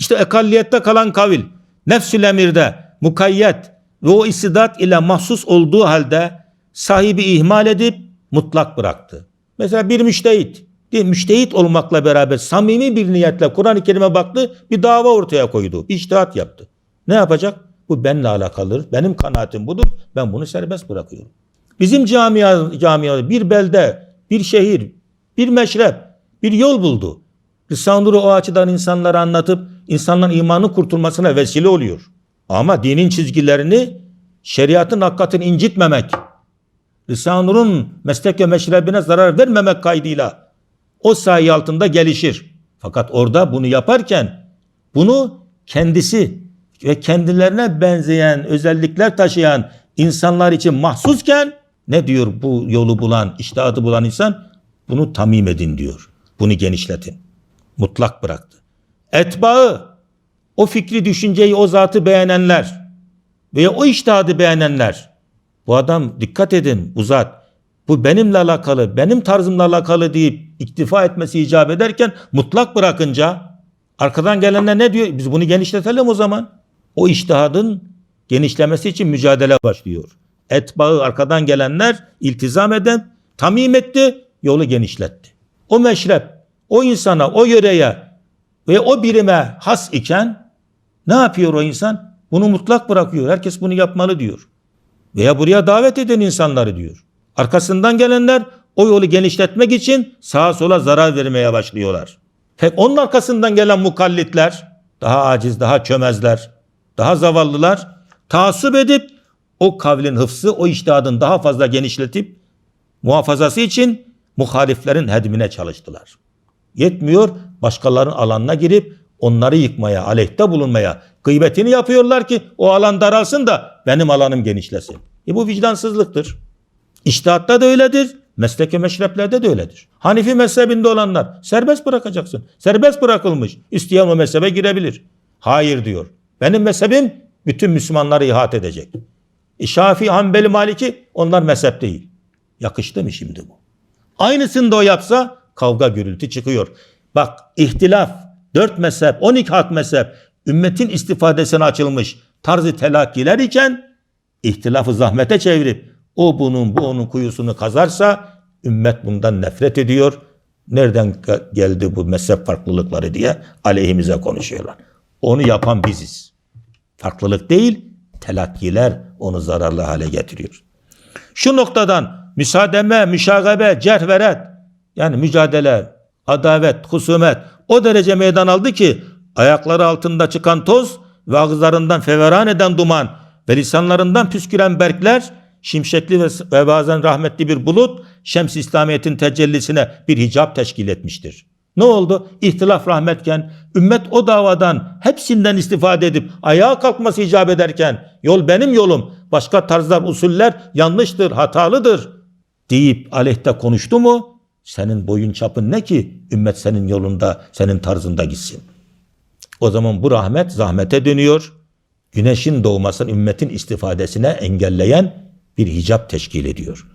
İşte ekalliyette kalan kavil, nefsül emirde mukayyet ve o istidat ile mahsus olduğu halde sahibi ihmal edip mutlak bıraktı. Mesela bir müştehit, değil, müştehit olmakla beraber samimi bir niyetle Kur'an-ı Kerim'e baktı, bir dava ortaya koydu, iştihat yaptı. Ne yapacak? Bu benimle alakalıdır, benim kanaatim budur, ben bunu serbest bırakıyorum. Bizim camia, camia bir belde, bir şehir, bir meşrep, bir yol buldu. Risale-i o açıdan insanlara anlatıp insanların imanı kurtulmasına vesile oluyor. Ama dinin çizgilerini şeriatın hakikatini incitmemek, Risale-i Nur'un meslek ve meşrebine zarar vermemek kaydıyla o sahi altında gelişir. Fakat orada bunu yaparken bunu kendisi ve kendilerine benzeyen özellikler taşıyan insanlar için mahsusken ne diyor bu yolu bulan, iştihadı bulan insan? Bunu tamim edin diyor. Bunu genişletin. Mutlak bıraktı. Etbaı, o fikri düşünceyi, o zatı beğenenler veya o iştihadı beğenenler. Bu adam dikkat edin bu zat. Bu benimle alakalı, benim tarzımla alakalı deyip iktifa etmesi icap ederken mutlak bırakınca arkadan gelenler ne diyor? Biz bunu genişletelim o zaman. O iştihadın genişlemesi için mücadele başlıyor. Etbağı arkadan gelenler iltizam eden, tamim etti, yolu genişletti. O meşrep, o insana, o yöreye ve o birime has iken ne yapıyor o insan? Bunu mutlak bırakıyor. Herkes bunu yapmalı diyor. Veya buraya davet eden insanları diyor. Arkasından gelenler o yolu genişletmek için sağa sola zarar vermeye başlıyorlar. Pek onun arkasından gelen mukallitler, daha aciz, daha çömezler, daha zavallılar taassup edip o kavlin hıfzı, o iştihadın daha fazla genişletip muhafazası için muhaliflerin hedmine çalıştılar. Yetmiyor, başkalarının alanına girip onları yıkmaya, aleyhte bulunmaya, gıybetini yapıyorlar ki o alan daralsın da benim alanım genişlesin. E bu vicdansızlıktır. İştihatta da öyledir, meslek ve meşreplerde de öyledir. Hanifi mezhebinde olanlar serbest bırakacaksın. Serbest bırakılmış. İsteyen o mezhebe girebilir. Hayır diyor. Benim mezhebim bütün Müslümanları ihat edecek. E Şafii, Hanbeli, Maliki onlar mezhep değil. Yakıştı mı şimdi bu? Aynısını da o yapsa kavga gürültü çıkıyor. Bak ihtilaf, dört mezhep, on iki hak mezhep ümmetin istifadesine açılmış tarzı telakkiler iken ihtilafı zahmete çevirip o bunun bu onun kuyusunu kazarsa ümmet bundan nefret ediyor. Nereden geldi bu mezhep farklılıkları diye aleyhimize konuşuyorlar. Onu yapan biziz. Farklılık değil, telakkiler onu zararlı hale getiriyor. Şu noktadan müsaademe, müşagabe, cerh ve yani mücadele, adavet, husumet o derece meydan aldı ki ayakları altında çıkan toz ve ağızlarından feveran eden duman ve lisanlarından püsküren berkler şimşekli ve, bazen rahmetli bir bulut şems İslamiyet'in tecellisine bir hicap teşkil etmiştir. Ne oldu? İhtilaf rahmetken ümmet o davadan hepsinden istifade edip ayağa kalkması icap ederken yol benim yolum başka tarzlar usuller yanlıştır hatalıdır deyip aleyhte konuştu mu senin boyun çapın ne ki ümmet senin yolunda senin tarzında gitsin. O zaman bu rahmet zahmete dönüyor. Güneşin doğmasını ümmetin istifadesine engelleyen bir hicap teşkil ediyor.